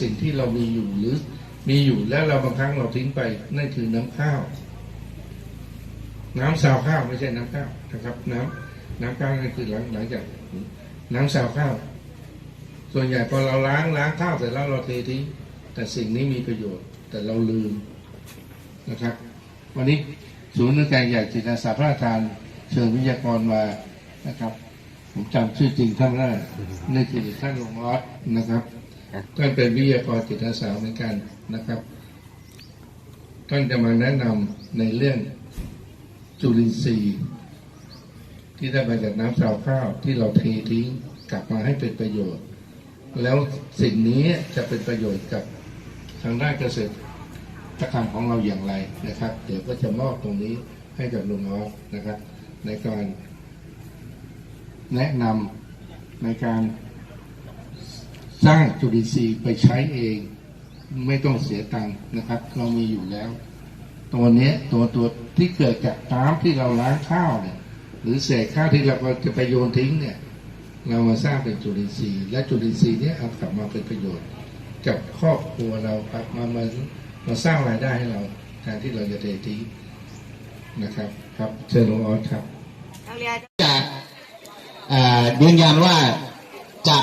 สิ่งที่เรามีอยู่หรือมีอยู่แล้วเราบางครั้งเราทิ้งไป นั่นคือน้ำข้าว น้ำซาวข้าวไม่ใช่น้ำข้าวนะครับ น้ำน้ำข้าวนั่นคือหลังหลังจาก น้ำซาวข้าว ส่วนใหญ่พอเราล้างล้างข้าวเสร็จแล้วเราเททิ้งแต่สิ่งนี้มีประโยชน์ แต่เราลืมนะครับ วันนี้ศูนย์นักการใหญ่จิตอาสาพระราชทาน เชิญวิทยากรมานะครับ ผมจำชื่อจริงท่านไม่ได้นี่คือท่านหลวงออสนะครับ ท่านเป็นวิทยากรจิตอาสาเหมือนกันนะครับท่านจะมาแนะนำในเรื่องจุลินทรีย์ ที่ได้มาจากน้ำซาวข้าวที่เราเททิ้งกลับมาให้เป็นประโยชน์ แล้วสิ่งนี้จะเป็นประโยชน์กับทางด้านเกษตรกรรมของเราอย่างไรนะครับ เดี๋ยวก็จะมอบตรงนี้ให้กับลุงออสนะครับ ในการแนะนำในการ สร้างจุลินทรีย์ไปใช้เอง ไม่ต้องเสียตังค์นะครับ เรามีอยู่แล้ว ตัวนี้ตัวตัวที่เกิดจากน้ำที่เราล้างข้าวเนี่ย หรือเศษข้าวที่เราก็จะไปโยนทิ้งเนี่ย เรามาสร้างเป็นจุลินทรีย์ และจุลินทรีย์เนี้เอากลับมาเป็นประโยชน์กับครอบครัวเราครับมามามาสร้างรายได้ให้เราแทนที่เราจะเททิ้งนะครับ ครับเชิญหลวงออสครับจะเอ่อยืนยันว่าจะ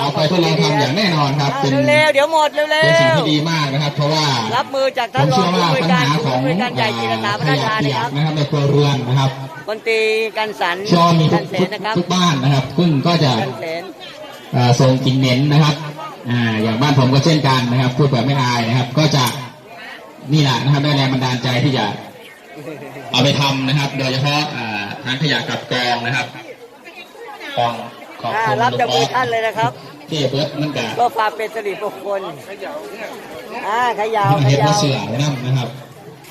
เอาไปทดลองทำอย่างแน่นอนครับ เป็นเร็วๆเดี๋ยวหมดเร็วเป็นสิ่งๆที่ดีมากนะครับ เพราะว่ารับมือจากผท่านมรอเชื่งอผู้ว่าบริปัญการหาศูขนองย์บริการใหญ่จิตอาสาพขระราชยะทานเปีนะยคกรับนะครับในครัวเรือนนะครับคนตรีกันสันเชื่อว่ามีทุกักนเสทุนกนะครับทุกบ้านนะครับซึ่งก็จะกันเสนเอ่อส่งกลิ่นเหม็นนะครับอ่าอย่างบ้านผมก็เช่นกันนะครับพูดแบบไม่อายนะครับ ก็จะนี่แหละนะครับได้แรงบันดาลใจที่จะเอาไปทำนะครับ โดยเฉพาะอ่าทางขยะกลับกองนะครับกอง ขอบอ่าคุณรับจากมือท่านเลยนะครับที่เบิร์ดมันกับก็ฝากเป็นสิริมงคลอ่าขยาวขเห็ดยามะเสือน้ำนะครับ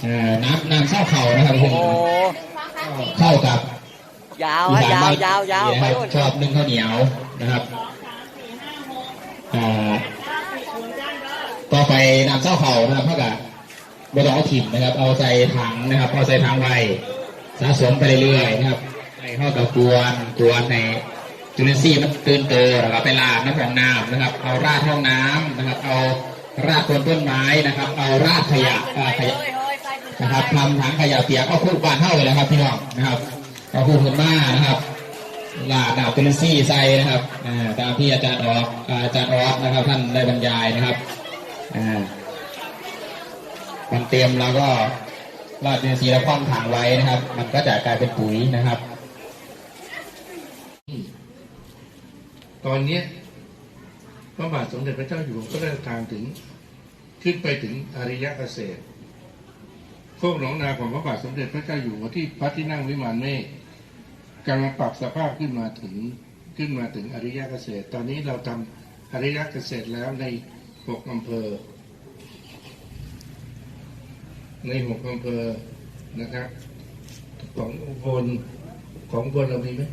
เอ่อน้ำน้ำเศร้าเข่านะครับโอ้เข้ากับ ยาวอีฮะสานยาวบ้านยาวยาวนี่ไปนะครับนู่นชอบนึ่งข้าวเหนียวนะครับอ่าต่อไปน้ำเศร้าเข่านะครับเท่ากับไม่ต้องเอาถิ่มนะครับ เอาใส่ถังนะครับเอาใส่ถังไว้สะสมไปเรื่อยๆนะครับให้เข้ากับกวนกวนใน จุลินทรีย์มันตื่นโตนะครับไปลาดน้ำของน้ำนะครับ เอาราดห้องน้ำนะครับ เอาราดต้นต้นไม้นะครับ เอาราดขยะขยะนะครับทำถังขยะเปียกก็คู่บานเท่าเลยนะครับพี่น้องนะครับก็คู่พื้นบ้านนะครับลาดดาวตุลซี่ใส่นะครับตามที่อาจารย์ออกอาจารย์ออสนะครับ ท่านได้บรรยายนะครับอ่ามันเตรียมแล้วก็ราดจุลินทรีย์แล้วคว่ำถังไว้นะครับ มันก็จะกลายเป็นปุ๋ยนะครับ ต อนเนี้ยพระบาทสมเด็จพระเจ้าอยู่หัวก็ได้ทางถึงขึ้นไปถึงอริยะเกษตรโคกหนองนาของพระบาทสมเด็จพระเจ้าอยู่หัวที่พระที่นั่งวิมานเมฆกำลังปรับสภาพขึ้นมาถึงขึ้นมาถึงอริยะเกษตร ตอนนี้เราทำอริยะเกษตรแล้วในหกอำเภอ ในหกอำเภอนะครับ ของอุบลของอุบนเรามีไหม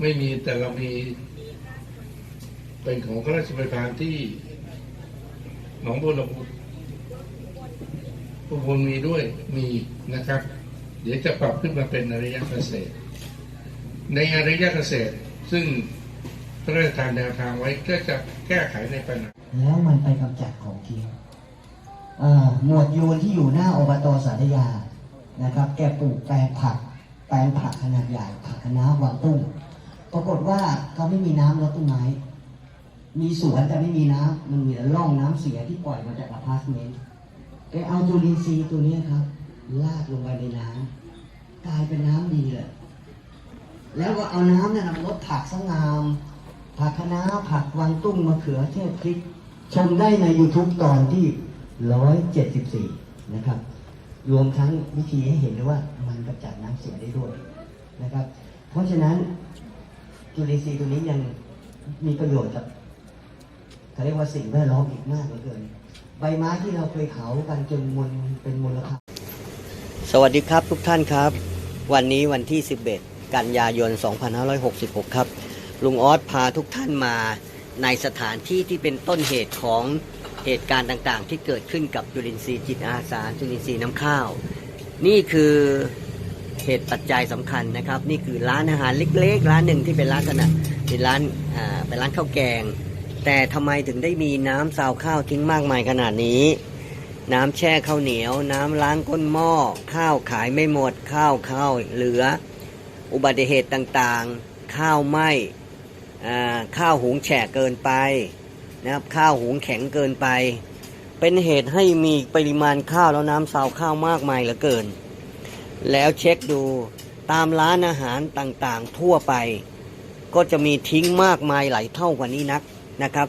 ไม่มีแต่เรามี เป็นของพระราชบริพารที่หนองบัวลำพูอุบลมีด้วยมีนะครับ เดี๋ยวจะปรับขึ้นมาเป็นอริยเกษตร ในอริยเกษตรซึ่งพระราชทานแนวทางไว้ก็จะแก้ไขในปัญหาแล้วมันไปกำจัดของทิ้งหมวดโยนที่อยู่หน้าอบตสารยานะครับ แกปลูกแปลงผัก แปลงผักขนาดใหญ่ผักคะน้าวางตุ้ง รากฏว่าเขาไม่มีน้ำลดต้นไม้ มีสวนแต่ไม่มีน้ำมันมีแต่ร่องน้ำเสียที่ปล่อยมาจากอพาร์ตเมนต์แกเอาจุลินทรีย์ตัวนี้ครับลาดลงไปในน้ำกลายเป็นน้ำดีเลยแล้วก็เอาน้ำเนี่ยมาลดผักสงาม ผักคะน้าผักวางตุ้งมะเขือเทศพริกชมได้ใน YouTube ตอนที่ 174 นะครับ รวมทั้งวิธีให้เห็นด้วยว่ามันกำจัดน้ำเสียได้ด้วยนะครับ เพราะฉะนั้น จุลินทรีย์ตัวนี้ยังมีประโยชน์กับเขาเรียกว่าสิ่งแวดล้อมอีกมากเหลือเกิน ใบไม้ที่เราเคยเผากันจนมลเป็นมลภาวะสวัสดีครับทุกท่านครับ วันนี้วันที่ 11 กันยายน 2566 ครับ ลุงออสพาทุกท่านมาในสถานที่ที่เป็นต้นเหตุของเหตุการณ์ต่างๆ ที่เกิดขึ้นกับจุลินทรีย์จิตอาสาจุลินทรีย์น้ำข้าว นี่คือ เหตุปัจจัยสำคัญนะครับ นี่คือร้านอาหารเล็กๆ ร้านหนึ่งที่เป็นลักษณะเป็นร้านอ่าเป็นร้านข้าวแกง แต่ทำไมถึงได้มีน้ำซาวข้าวทิ้งมากมายขนาดนี้ น้ำแช่ข้าวเหนียว น้ำล้างก้นหม้อข้าวขายไม่หมดข้าวข้าวเหลือ อุบัติเหตุต่างๆ ข้าวไหม้อ่าข้าวหุงแฉะเกินไปนะครับข้าวหุงแข็งเกินไป เป็นเหตุให้มีปริมาณข้าวแล้วน้ำซาวข้าวมากมายเหลือเกิน แล้วเช็คดูตามร้านอาหารต่างๆทั่วไป ก็จะมีทิ้งมากมายหลายเท่ากว่านี้นักนะครับ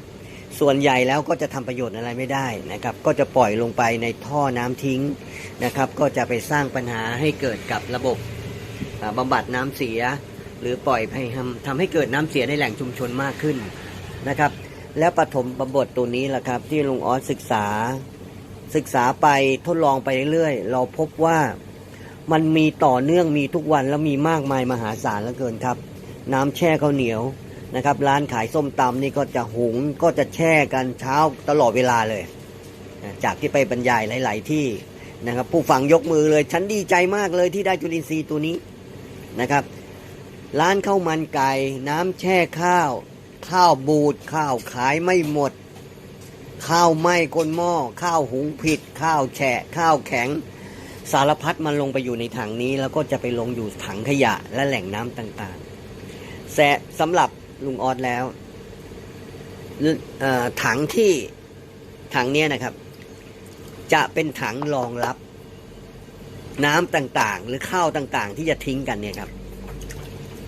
ส่วนใหญ่แล้วก็จะทำประโยชน์อะไรไม่ได้นะครับ ก็จะปล่อยลงไปในท่อน้ำทิ้งนะครับ ก็จะไปสร้างปัญหาให้เกิดกับระบบอ่าบำบัดน้ำเสีย หรือปล่อยให้ทำทำให้เกิดน้ำเสียในแหล่งชุมชนมากขึ้นนะครับ แล้วปฐมบำบทตัวนี้แหละครับ ที่ลุงออสศึกษา ศึกษาไปทดลองไปเรื่อยๆเราพบว่า มันมีต่อเนื่องมีทุกวันแล้วมีมากมายมหาศาลเหลือเกินครับ น้ำแช่ข้าวเหนียวนะครับ ร้านขายส้มตำนี่ก็จะหุงก็จะแช่กันเช้าตลอดเวลาเลย จากที่ไปบรรยายหลาย ๆ ที่นะครับ ผู้ฟังยกมือเลยฉันดีใจมากเลยที่ได้จุลินทรีย์ตัวนี้นะครับ ร้านข้าวมันไก่น้ำแช่ข้าว ข้าวบูดข้าวขายไม่หมด ข้าวไหม้ก้นหม้อข้าวหุงผิด ข้าวแฉะข้าวแข็ง สารพัดมันลงไปอยู่ในถังนี้ แล้วก็จะไปลงอยู่ถังขยะและแหล่งน้ำต่างๆแสสำหรับลุงออดแล้วถังที่ถังเนี้ยนะครับ จะเป็นถังรองรับ น้ำต่างๆ หรือข้าวต่างๆ ที่จะทิ้งกันเนี่ยครับ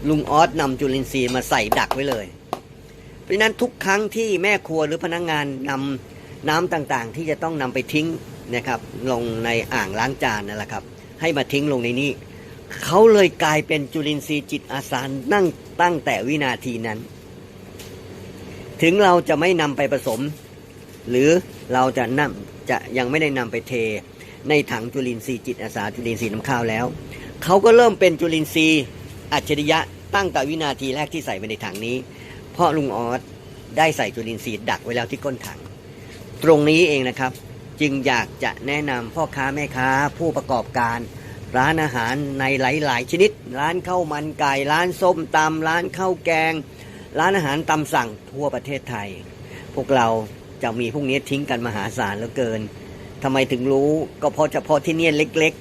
ลุงออสนำจุลินทรีย์มาใส่ดักไว้เลย เพราะฉะนั้นทุกครั้งที่แม่ครัวหรือพนักงานนำน้ำต่างๆ ที่จะต้องนำไปทิ้ง นะครับลงในอ่างล้างจานนั่นแหละครับ ให้มาทิ้งลงในนี้ เขาเลยกลายเป็นจุลินทรีย์จิตอาสานั่งตั้งแต่วินาทีนั้น ถึงเราจะไม่นำไปผสม หรือเราจะนำจะยังไม่ได้นำไปเท ในถังจุลินทรีย์จิตอาสาจุลินทรีย์น้ำข้าวแล้ว เขาก็เริ่มเป็นจุลินทรีย์อัจฉริยะตั้งแต่วินาทีแรกที่ใส่ไปในถังนี้ เพราะลุงออสได้ใส่จุลินทรีย์ดักไว้แล้วที่ก้นถัง ตรงนี้เองนะครับ จึงอยากจะแนะนำพ่อค้าแม่ค้าผู้ประกอบการ ร้านอาหารในหลาย ๆ ชนิด ร้านข้าวมันไก่ร้านส้มตำร้านข้าวแกง ร้านอาหารตำสั่งทั่วประเทศไทย พวกเราจะมีพวกนี้ทิ้งกันมหาศาลเหลือเกินทำไมถึงรู้ก็เพราะเฉพาะที่เนี่ยเล็ก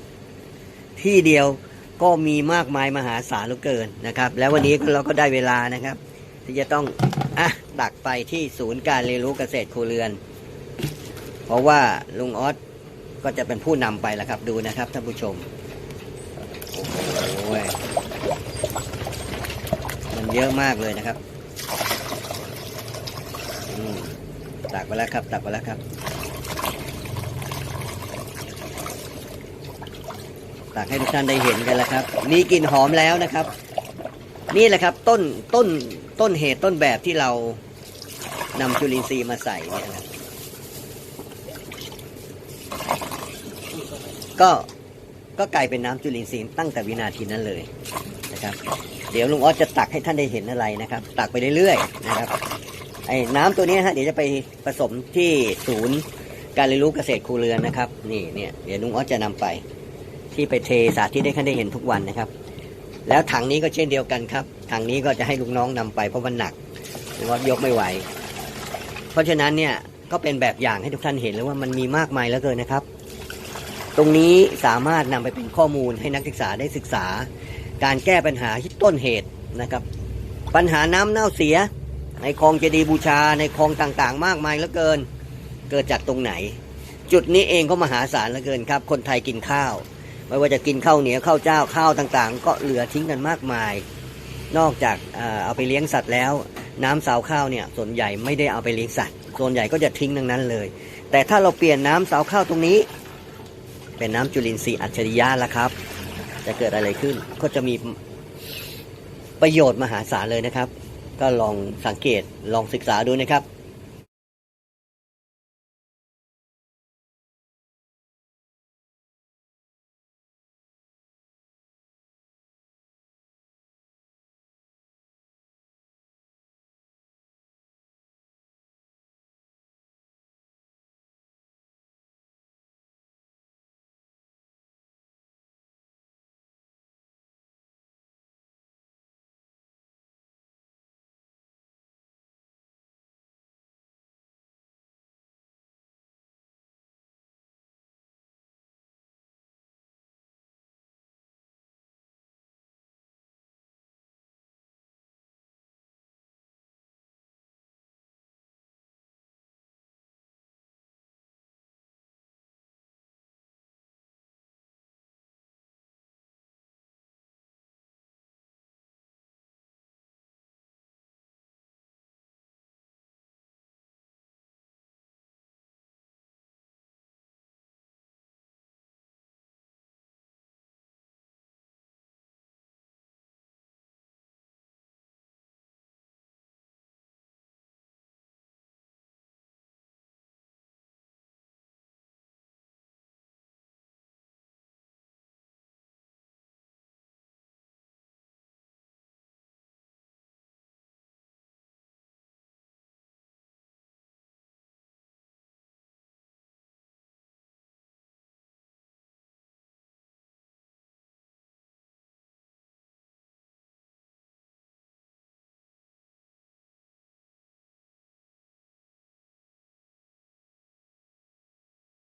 ๆ ที่เดียวก็มีมากมายมหาศาลเหลือเกินนะครับ แล้ววันนี้เราก็ได้เวลานะครับ ที่จะต้องอะดักไปที่ศูนย์การเรียนรู้เกษตรครัวเรือน เพราะว่าลุงออสก็จะเป็นผู้นำไปแล้วครับดูนะครับท่านผู้ชมโอ้ยมันเยอะมากเลยนะครับตักไปแล้วครับ ตักไปแล้วครับ ตักให้ทุกท่านได้เห็นกันแล้วครับ มีกลิ่นหอมแล้วนะครับ นี่แหละครับต้นต้นต้นเหตุต้นแบบที่เรานำจุลินทรีย์มาใส่เนี่ยนะครับ ก็ก็กลายเป็นน้ำจุลินทรีย์ตั้งแต่วินาทีนั้นเลยนะครับ เดี๋ยวลุงออสจะตักให้ท่านได้เห็นอะไรนะครับ ตักไปเรื่อยๆนะครับไอ้น้ำตัวนี้ฮะเดี๋ยวจะไปผสมที่ศูนย์การเรียนรู้เกษตรครัวเรือนนะครับ นี่เนี่ยเดี๋ยวลุงออสจะนำไป ที่ไปเทสาธิตให้ท่านได้เห็นทุกวันนะครับ แล้วถังนี้ก็เช่นเดียวกันครับถังนี้ก็จะให้ลูกน้องนำไปเพราะมันหนักลุงออสยกไม่ไหว เพราะฉะนั้นเนี่ยก็เป็นแบบอย่างให้ทุกท่านเห็นเลยว่ามันมีมากมายเหลือเกินนะครับ ตรงนี้สามารถนำไปเป็นข้อมูลให้นักศึกษาได้ศึกษา การแก้ปัญหาที่ต้นเหตุนะครับ ปัญหาน้ำเน่าเสีย ในคลองเจดีย์บูชาในคลองต่างๆ มากมายเหลือเกิน เกิดจากตรงไหน จุดนี้เองก็มหาศาลเหลือเกินครับ คนไทยกินข้าว ไม่ว่าจะกินข้าวเหนียวข้าวเจ้าข้าวต่างๆ ก็เหลือทิ้งกันมากมาย นอกจากเอาไปเลี้ยงสัตว์แล้ว น้ำสาวข้าวเนี่ยส่วนใหญ่ไม่ได้เอาไปเลี้ยงสัตว์ ส่วนใหญ่ก็จะทิ้งทั้งนั้นเลย แต่ถ้าเราเปลี่ยนน้ำสาวข้าวตรงนี้ เป็นน้ำจุลินทรีย์อัจฉริยะแล้วครับ จะเกิดอะไรขึ้นก็จะมีประโยชน์มหาศาลเลยนะครับ ก็ลองสังเกตลองศึกษาดูนะครับ